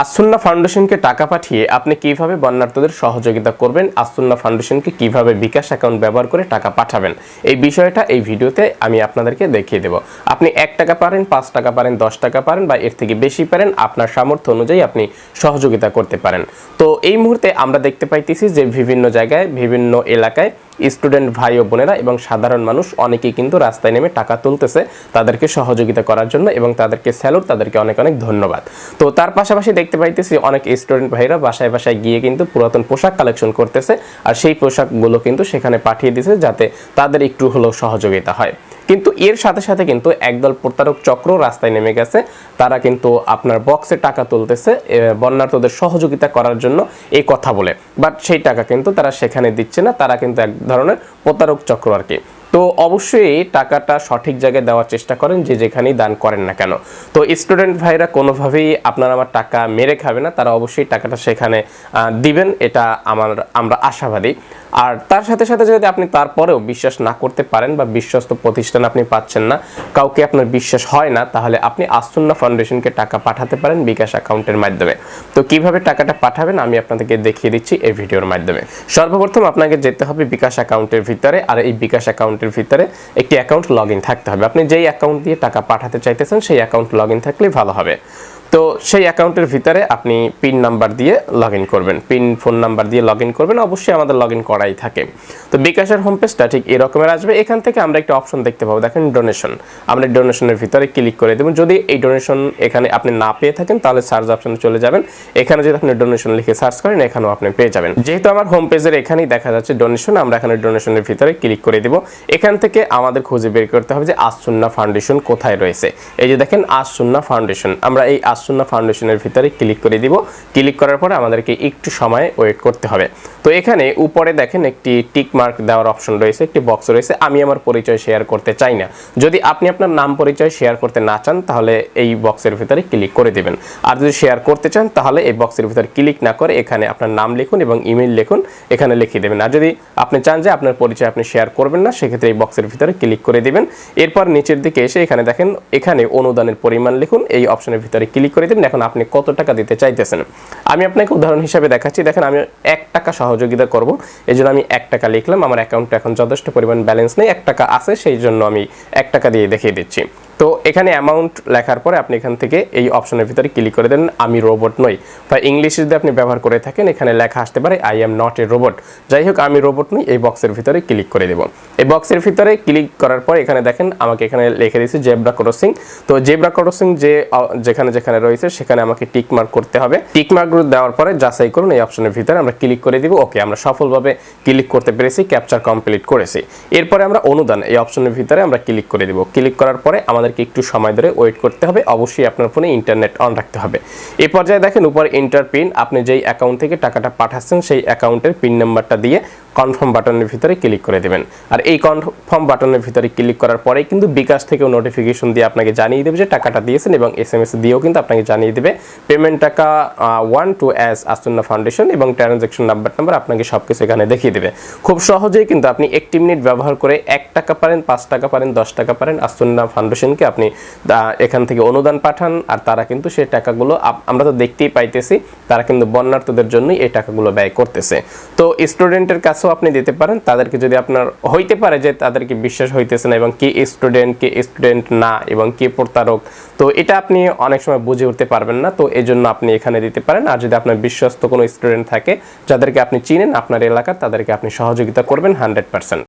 আসুন্না ফাউন্ডেশনকে টাকা পাঠিয়ে আপনি কীভাবে বন্যার্থদের সহযোগিতা করবেন, আসুন্না ফাউন্ডেশনকে কীভাবে বিকাশ অ্যাকাউন্ট ব্যবহার করে টাকা পাঠাবেন, এই বিষয়টা এই ভিডিওতে আমি আপনাদেরকে দেখিয়ে দেব। আপনি এক টাকা পারেন, পাঁচ টাকা পারেন, দশ টাকা পারেন বা এর থেকে বেশি পারেন, আপনার সামর্থ্য অনুযায়ী আপনি সহযোগিতা করতে পারেন। তো এই মুহূর্তে আমরা দেখতে পাইতেছি যে বিভিন্ন জায়গায়, বিভিন্ন এলাকায় স্টুডেন্ট ভাই ও বোনেরা এবং সাধারণ মানুষ অনেকে কিন্তু রাস্তায় নেমে টাকা তুলতেছে তাদেরকে সহযোগিতা করার জন্য এবং তাদেরকে স্যালুট, তাদেরকে অনেক অনেক ধন্যবাদ। তো তার পাশাপাশি দেখতে পাইতেছি অনেক স্টুডেন্ট ভাইরা বাসায় বাসায় গিয়ে কিন্তু পুরাতন পোশাক কালেকশন করতেছে আর সেই পোশাকগুলো কিন্তু সেখানে পাঠিয়ে দিছে যাতে তাদের একটু হলেও সহযোগিতা হয়। কিন্তু এর সাথে সাথে কিন্তু একদল প্রতারক চক্র রাস্তায় নেমে গেছে। তারা কিন্তু আপনার বক্সে টাকা তুলতেছে বন্যার্থদের সহযোগিতা করার জন্য এই কথা বলে। বাট সেই টাকা কিন্তু তারা সেখানে দিচ্ছে না। তারা কিন্তু এক ধরনের প্রতারক চক্র আর কি। তো অবশ্যই টাকাটা সঠিক জায়গায় দেওয়ার চেষ্টা করেন যে যেখানেই দান করেন না কেন। তো স্টুডেন্ট ভাইরা কোনোভাবেই আপনার আমার টাকা মেরে খাবে না, তারা অবশ্যই টাকাটা সেখানে দিবেন, এটা আমার, আমরা আশাবাদী। আর তার সাথে সাথে যদি আপনি তারপরেও বিশ্বাস না করতে পারেন বা বিশ্বস্ত প্রতিষ্ঠান আপনি পাচ্ছেন না, কাউকে আপনার বিশ্বাস হয় না, তাহলে আপনি আসুন্না ফাউন্ডেশনকে টাকা পাঠাতে পারেন বিকাশ অ্যাকাউন্টের মাধ্যমে। তো কীভাবে টাকাটা পাঠাবেন আমি আপনাদেরকে দেখিয়ে দিচ্ছি এই ভিডিওর মাধ্যমে। সর্বপ্রথম আপনাকে যেতে হবে বিকাশ অ্যাকাউন্টের ভিতরে, আর এই বিকাশ অ্যাকাউন্টের ভিতরে একটি অ্যাকাউন্ট লগ থাকতে হবে। আপনি যেই অ্যাকাউন্ট দিয়ে টাকা পাঠাতে চাইতেছেন, সেই অ্যাকাউন্ট লগ থাকলে ভালো হবে। তো সেই অ্যাকাউন্টের ভিতরে আপনি পিন নাম্বার দিয়ে লগ করবেন। পিন ফোন নাম্বার দিয়ে লগ করবেন, অবশ্যই আমাদের লগ করাই থাকে। তো বিকাশের হোম পেজটা ঠিক এরকমের আসবে। এখান থেকে আমরা একটা অপশন দেখতে পাবো। দেখেন ডোনেশন আমরা ডোনেশনের ভিতরে ক্লিক করে দেবো। যদি এই ডোনেশন এখানে আপনি না পেয়ে থাকেন, তাহলে সার্চ অপশনে চলে যাবেন। এখানে যদি আপনি ডোনেশন লিখে সার্চ করেন, এখানেও আপনি পেয়ে যাবেন। যেহেতু আমার হোম পেজের এখানেই দেখা যাচ্ছে ডোনেশন আমরা এখানে ডোনেশনের ভিতরে ক্লিক করে দিব। এখান থেকে আমাদের খুঁজে বের করতে হবে যে আসুন্না ফাউন্ডেশন কোথায় রয়েছে। এই যে দেখেন আসুন্না ফাউন্ডেশন আমরা এই আসুন্না ফাউন্ডেশনের ভিতরে ক্লিক করে দিব। ক্লিক করার পরে আমাদেরকে একটু সময় ওয়েট করতে হবে। তো এখানে উপরে দেখেন একটি টিক মার্ক দেওয়ার অপশন রয়েছে, একটি বক্স রয়েছে। আমি আমার পরিচয় শেয়ার করতে চাই না। যদি আপনি আপনার নাম পরিচয় শেয়ার করতে না চান, তাহলে এই বক্সের ভিতরে ক্লিক করে দিবেন। আর যদি শেয়ার করতে চান, তাহলে এই বক্সের ভিতরে ক্লিক না করে এখানে আপনার নাম লিখুন এবং ইমেল লিখুন, এখানে লিখে দেবেন। আর যদি আপনি চান যে আপনার পরিচয় আপনি শেয়ার করবেন না, সেক্ষেত্রে এই বক্সের ভিতরে ক্লিক করে দিবেন। এরপর নিচের দিকে এসে এখানে দেখেন, এখানে অনুদানের পরিমাণ লিখুন। এই অপশনের ভিতরে ক্লিক করে দেবেন। এখন আপনি কত টাকা দিতে চাইতেছেন? আমি আপনাকে উদাহরণ হিসাবে দেখাচ্ছি। দেখেন, আমি এক টাকা সহযোগিতা করব। এই জন্য আমি এক টাকা লিখলাম। আমার অ্যাকাউন্টে এখন যথেষ্ট পরিমাণ ব্যালেন্স নেই। এক টাকা আছে, সেই জন্য আমি এক টাকা দিয়ে দেখিয়ে দিচ্ছি। তো এখানে অ্যামাউন্ট লেখার পরে আপনি এখান থেকে এই অপশনের ভিতরে ক্লিক করে দেন, আমি রোবট নই। বা ইংলিশে যদি আপনি ব্যবহার করে থাকেন, এখানে লেখা আসতে পারে I am not a robot যাই হোক, আমি রোবট নই, এই বক্সের ভিতরে ক্লিক করে দেব। এই বক্সের ভিতরে ক্লিক করার পর এখানে দেখেন, আমাকে এখানে লিখে দিয়েছে জেব্রা ক্রসিং তো জেব্রা ক্রসিং যে যেখানে যেখানে রয়েছে, সেখানে আমাকে টিক মার্ক করতে হবে। টিক মার্কগুলো দেওয়ার পরে যাচাই করুন, এই অপশনের ভিতরে আমরা ক্লিক করে দিব ওকে আমরা সফলভাবে ক্লিক করতে পেরেছি ক্যাপচার কমপ্লিট করেছি। এরপরে আমরা অনুদান, এই অপশনের ভিতরে আমরা ক্লিক করে দিব। ক্লিক করার পরে আমাদেরকে একটু সময় ধরে ওয়েট করতে হবে। অবশ্যই আপনার ফোনে ইন্টারনেট অন রাখতে হবে। এই পর্যায়ে দেখেন উপর ইন্টার পিন আপনি যেই অ্যাকাউন্ট থেকে টাকাটা পাঠাচ্ছেন, সেই অ্যাকাউন্টের পিন নাম্বারটা দিয়ে কনফার্ম বাটনের ভিতরে ক্লিক করে দেবেন। আর এই কনফার্ম বাটনের ভিতরে ক্লিক করার পরেই কিন্তু বিকাশ থেকেও নোটিফিকেশন দিয়ে আপনাকে জানিয়ে দেবে যে টাকাটা দিয়েছেন এবং এস এম এস দিয়েও কিন্তু আপনাকে জানিয়ে দেবে। পেমেন্ট টাকা ওয়ান টু অ্যাস আসুন্না ফাউন্ডেশন এবং ট্রানজ্যাকশন নাম্বার নাম্বার আপনাকে সব কিছু এখানে দেখিয়ে দেবে। খুব সহজেই কিন্তু আপনি একটি মিনিট ব্যবহার করে এক টাকা পারেন, পাঁচ টাকা পারেন, দশ টাকা পারেন আসুন্না ফাউন্ডেশনকে আপনি এখান থেকে অনুদান পাঠান, আর তারা কিন্তু সেই টাকাগুলো আমরা তো দেখতেই পাইতেছি, তারা কিন্তু বন্যার্থদের জন্যই এই টাকাগুলো ব্যয় করতেছে। তো স্টুডেন্টের কাছেও আপনি দিতে পারেন, তাদেরকে যদি আপনার হইতে পারে যে তাদেরকে বিশ্বাস হইতেছে না এবং কে স্টুডেন্ট কে স্টুডেন্ট না এবং কে প্রতারক, তো এটা আপনি অনেক সময় বুঝে উঠতে পারবেন না, তো এই জন্য আপনি এখানে দিতে পারেন। আর যদি আপনার বিশ্বস্ত কোনো স্টুডেন্ট থাকে, যাদেরকে আপনি চিনেন, আপনার এলাকার, তাদেরকে আপনি সহযোগিতা করবেন হান্ড্রেড পার্সেন্ট।